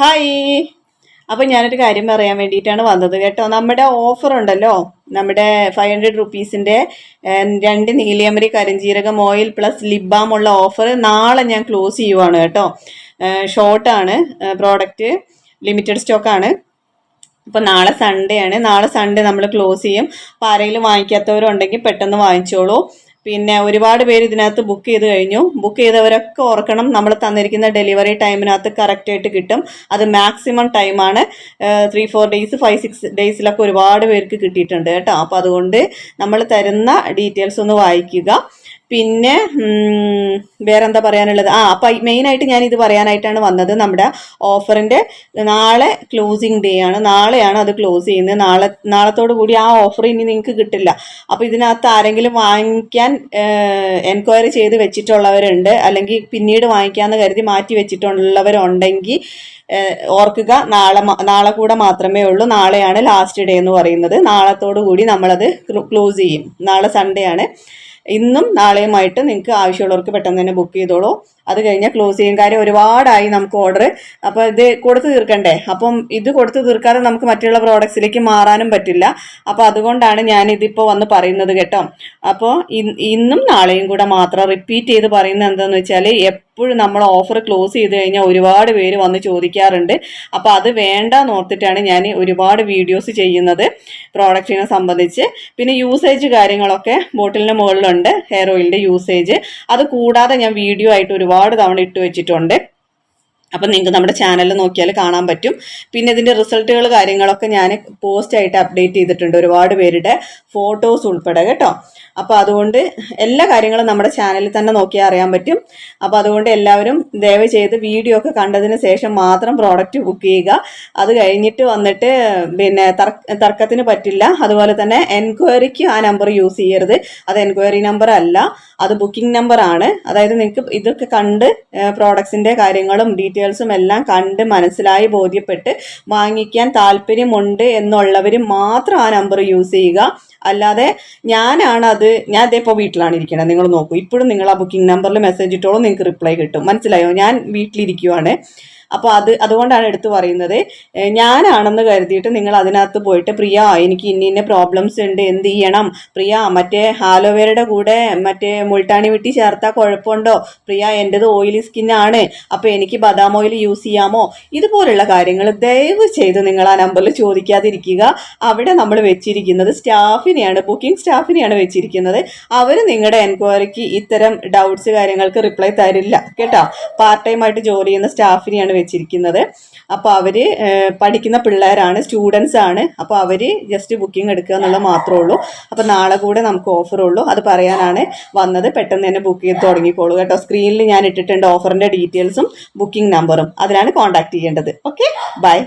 Hi അപ്പം ഞാനൊരു കാര്യം പറയാൻ വേണ്ടിയിട്ടാണ് വന്നത് കേട്ടോ. നമ്മുടെ ഓഫർ ഉണ്ടല്ലോ. നമ്മുടെ ഫൈവ് ഹൺഡ്രഡ് റുപ്പീസിന്റെ രണ്ട് നീലിയമരി കരിഞ്ജീരകം ഓയിൽ പ്ലസ് ലിപ് ബാം ഉള്ള ഓഫർ നാളെ ഞാൻ ക്ലോസ് ചെയ്യുവാണ് കേട്ടോ. ഷോർട്ടാണ് പ്രോഡക്റ്റ് ലിമിറ്റഡ് സ്റ്റോക്കാണ് അപ്പോൾ നാളെ സൺഡേ ആണ്. നാളെ സൺഡേ നമ്മൾ ക്ലോസ് ചെയ്യും. അപ്പോൾ ആരെങ്കിലും വാങ്ങിക്കാത്തവരുണ്ടെങ്കിൽ പെട്ടെന്ന് വാങ്ങിച്ചോളൂ. പിന്നെ ഒരുപാട് പേര് ഇതിനകത്ത് ബുക്ക് ചെയ്ത് കഴിഞ്ഞു. ബുക്ക് ചെയ്തവരൊക്കെ ഓർക്കണം നമ്മൾ തന്നിരിക്കുന്ന ഡെലിവറി ടൈമിനകത്ത് കറക്റ്റായിട്ട് കിട്ടും. അത് മാക്സിമം ടൈമാണ് three four days five six ഡേയ്സിലൊക്കെ ഒരുപാട് പേർക്ക് കിട്ടിയിട്ടുണ്ട് കേട്ടോ. അപ്പോൾ അതുകൊണ്ട് നമ്മൾ തരുന്ന ഡീറ്റെയിൽസ് ഒന്ന് വായിക്കുക. പിന്നെ വേറെന്താ പറയാനുള്ളത്? ആ അപ്പം മെയിനായിട്ട് ഞാൻ ഇത് പറയാനായിട്ടാണ് വന്നത്. നമ്മുടെ ഓഫറിന്റെ നാളെ ക്ലോസിങ് ഡേ ആണ്. നാളെയാണ് അത് ക്ലോസ് ചെയ്യുന്നത്. നാളെ നാളത്തോടു കൂടി ആ ഓഫർ ഇനി നിങ്ങൾക്ക് കിട്ടില്ല. അപ്പോൾ ഇതിനകത്ത് ആരെങ്കിലും വാങ്ങിക്കാൻ എൻക്വയറി ചെയ്ത് വെച്ചിട്ടുള്ളവരുണ്ട്. അല്ലെങ്കിൽ പിന്നീട് വാങ്ങിക്കാമെന്ന് കരുതി മാറ്റി വെച്ചിട്ടുള്ളവരുണ്ടെങ്കിൽ ഓർക്കുക നാളെ നാളെ കൂടെ മാത്രമേ ഉള്ളൂ. നാളെയാണ് ലാസ്റ്റ് ഡേ എന്ന് പറയുന്നത്. നാളത്തോടു കൂടി നമ്മളത് ക്ലോസ് ചെയ്യും. നാളെ സൺഡേ ആണ്. ഇന്നും നാളെയുമായിട്ട് നിങ്ങൾക്ക് ആവശ്യമുള്ളവർക്ക് പെട്ടെന്ന് തന്നെ ബുക്ക് ചെയ്തോളൂ. അത് കഴിഞ്ഞാൽ ക്ലോസ് ചെയ്യും. കാര്യം ഒരുപാടായി നമുക്ക് ഓർഡർ അപ്പോൾ ഇത് കൊടുത്തു തീർക്കണ്ടേ? അപ്പം ഇത് കൊടുത്തു തീർക്കാതെ നമുക്ക് മറ്റുള്ള പ്രോഡക്ട്സിലേക്ക് മാറാനും പറ്റില്ല. അപ്പോൾ അതുകൊണ്ടാണ് ഞാൻ ഇതിപ്പോൾ വന്ന് പറയുന്നത് കേട്ടോ. അപ്പോൾ ഇന്നും നാളെയും കൂടെ മാത്രം റിപ്പീറ്റ് ചെയ്ത് പറയുന്നത് എന്താണെന്ന് വെച്ചാൽ എപ്പോഴും നമ്മൾ ഓഫർ ക്ലോസ് ചെയ്ത് കഴിഞ്ഞാൽ ഒരുപാട് പേര് വന്ന് ചോദിക്കാറുണ്ട്. അപ്പോൾ അത് വേണ്ടെന്ന് ഓർത്തിട്ടാണ് ഞാൻ ഒരുപാട് വീഡിയോസ് ചെയ്യുന്നത് പ്രോഡക്റ്റിനെ സംബന്ധിച്ച്. പിന്നെ യൂസേജ് കാര്യങ്ങളൊക്കെ ബോട്ടിലിന് മുകളിലുണ്ട് ഹെയർ ഓയിലിന്റെ യൂസേജ് അത് കൂടാതെ ഞാൻ വീഡിയോ ആയിട്ട് ഒരുപാട് തവണ ഇട്ട് വെച്ചിട്ടുണ്ട്. അപ്പം നിങ്ങൾക്ക് നമ്മുടെ ചാനലിൽ നോക്കിയാൽ കാണാൻ പറ്റും. പിന്നെ ഇതിന്റെ റിസൾട്ടുകൾ കാര്യങ്ങളൊക്കെ ഞാൻ പോസ്റ്റ് ആയിട്ട് അപ്ഡേറ്റ് ചെയ്തിട്ടുണ്ട്. ഒരുപാട് പേരുടെ ഫോട്ടോസ് ഉൾപ്പെടെ കേട്ടോ. അപ്പോൾ അതുകൊണ്ട് എല്ലാ കാര്യങ്ങളും നമ്മുടെ ചാനലിൽ തന്നെ നോക്കിയാൽ അറിയാൻ പറ്റും. അപ്പോൾ അതുകൊണ്ട് എല്ലാവരും ദയവ് ചെയ്ത് വീഡിയോ ഒക്കെ കണ്ടതിന് ശേഷം മാത്രം പ്രോഡക്റ്റ് ബുക്ക് ചെയ്യുക. അത് കഴിഞ്ഞിട്ട് വന്നിട്ട് പിന്നെ തർക്ക- തർക്കത്തിന് പറ്റില്ല. അതുപോലെ തന്നെ എൻക്വയറിക്ക് ആ നമ്പർ യൂസ് ചെയ്യരുത്. അത് എൻക്വയറി നമ്പർ അല്ല. അത് ബുക്കിംഗ് നമ്പർ ആണ്. അതായത് നിങ്ങൾക്ക് ഇതൊക്കെ കണ്ട് പ്രോഡക്ട്സിന്റെ കാര്യങ്ങളും ഡീറ്റെയിൽസും എല്ലാം കണ്ട് മനസ്സിലായി ബോധ്യപ്പെട്ട് വാങ്ങിക്കാൻ താല്പര്യമുണ്ട് എന്നുള്ളവർ മാത്രം ആ നമ്പർ യൂസ് ചെയ്യുക. അല്ലാതെ ഞാനാണ് അത് ഞാൻ അതേപ്പോൾ വീട്ടിലാണ് ഇരിക്കുന്നത് നിങ്ങൾ നോക്കൂ. ഇപ്പോഴും നിങ്ങൾ ആ ബുക്കിംഗ് നമ്പറിൽ മെസ്സേജ് ഇട്ടോളൂ നിങ്ങൾക്ക് റിപ്ലൈ കിട്ടും. മനസ്സിലായോ? ഞാൻ വീട്ടിലിരിക്കുവാണ്. അപ്പോൾ അത് അതുകൊണ്ടാണ് എടുത്തു പറയുന്നത്. ഞാനാണെന്ന് കരുതിയിട്ട് നിങ്ങൾ അതിനകത്ത് പോയിട്ട് പ്രിയ എനിക്ക് ഇന്ന ഇന്ന പ്രോബ്ലംസ് ഉണ്ട് എന്ത് ചെയ്യണം? പ്രിയ മറ്റേ ആലോവേരയുടെ കൂടെ മറ്റേ മുൾട്ടാണി വിട്ടി ചേർത്താൽ കുഴപ്പമുണ്ടോ? പ്രിയ എന്റെത് ഓയിലി സ്കിന്നാണ് അപ്പോൾ എനിക്ക് ബദാം ഓയിൽ യൂസ് ചെയ്യാമോ? ഇതുപോലുള്ള കാര്യങ്ങൾ ദയവ് ചെയ്ത് നിങ്ങൾ ആ നമ്പറിൽ ചോദിക്കാതിരിക്കുക. അവിടെ നമ്മൾ വെച്ചിരിക്കുന്നത് സ്റ്റാഫിനെയാണ് ബുക്കിംഗ് സ്റ്റാഫിനെയാണ് വെച്ചിരിക്കുന്നത്. അവർ നിങ്ങളുടെ എൻക്വയറിക്ക് ഇത്തരം ഡൗട്ട്സ് കാര്യങ്ങൾക്ക് റിപ്ലൈ തരില്ല കേട്ടോ? പാർട്ട് ടൈം ആയിട്ട് ജോലി ചെയ്യുന്ന സ്റ്റാഫിനെയാണ് വെച്ചിരിക്കുന്നത്. അപ്പോൾ അവർ പഠിക്കുന്ന പിള്ളേരാണ് സ്റ്റുഡൻസ് ആണ്. അപ്പോൾ അവർ ജസ്റ്റ് ബുക്കിംഗ് എടുക്കുക എന്നുള്ളത് മാത്രമേ ഉള്ളൂ. അപ്പോൾ നാളെ കൂടെ നമുക്ക് ഓഫർ ഉള്ളൂ. അത് പറയാനാണ് വന്നത്. പെട്ടെന്ന് തന്നെ ബുക്ക് ചെയ്ത് തുടങ്ങിക്കോളൂ കേട്ടോ. സ്ക്രീനിൽ ഞാൻ ഇട്ടിട്ടുണ്ട് ഓഫറിന്റെ ഡീറ്റെയിൽസും ബുക്കിംഗ് നമ്പറും അതിലാണ് കോൺടാക്ട് ചെയ്യേണ്ടത്. Okay bye